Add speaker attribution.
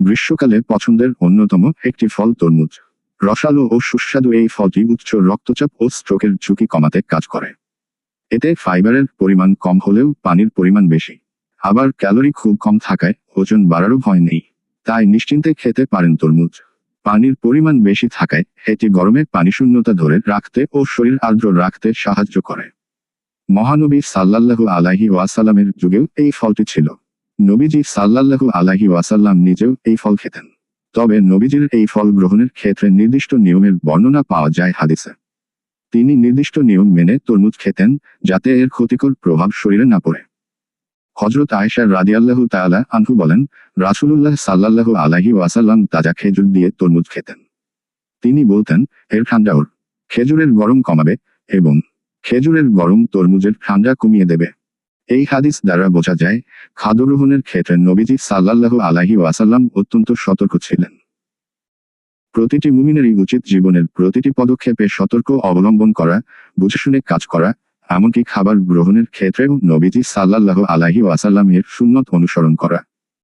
Speaker 1: গ্রীষ্মকালে পছন্দের অন্যতম একটি ফল তরমুজ। রসালো ও সুস্বাদু এই ফলটি উচ্চ রক্তচাপ ও স্ট্রোকের ঝুঁকি কমাতে কাজ করে। এতে ফাইবারের পরিমাণ কম হলেও পানির পরিমাণ বেশি। আবার ক্যালোরি খুব কম থাকায় ওজন বাড়ারও ভয় নেই। তাই নিশ্চিন্তে খেতে পারেন তরমুজ। পানির পরিমাণ বেশি থাকায় এটি গরমে পানি শূন্যতা ধরে রাখতে ও শরীর আর্দ্র রাখতে সাহায্য করে। মহানবী সাল্লাল্লাহু আলাহি ওয়াসাল্লামের যুগেও এই ফলটি ছিল। নবীজি সাল্লাল্লাহু আলাহি ওয়াসাল্লাম নিজেও এই ফল খেতেন। তবে নবীজির এই ফল গ্রহণের ক্ষেত্রে নির্দিষ্ট নিয়মের বর্ণনা পাওয়া যায় হাদিসে। তিনি নির্দিষ্ট নিয়ম মেনে তরমুজ খেতেন, যাতে এর ক্ষতিকর প্রভাব শরীরে না পড়ে। হজরত আয়েশার রাদিয়াল্লাহু তাআলা আনহু বলেন, রাসূলুল্লাহ সাল্লাল্লাহু আলাহি ওয়াসাল্লাম তাজা খেজুর দিয়ে তরমুজ খেতেন। তিনি বলতেন, এর ঠান্ডা ওর। খেজুরের গরম কমাবে এবং খেজুরের গরম তরমুজের ঠান্ডা কমিয়ে দেবে। এই হাদিস দ্বারা বোঝা যায় খাদ্য গ্রহণের ক্ষেত্রে নবীজি সাল্লাহ আলাহি ওয়াসাল্লাম অত্যন্ত সতর্ক ছিলেন। প্রতিটি মুমিনেরই উচিত জীবনের প্রতিটি পদক্ষেপে সতর্ক অবলম্বন করা বুঝে শুনে কাজ করা, এমনকি খাবার গ্রহণের ক্ষেত্রেও নবীজি সাল্লাহ আলাহি ওয়াসাল্লামের সুন্নত অনুসরণ করা।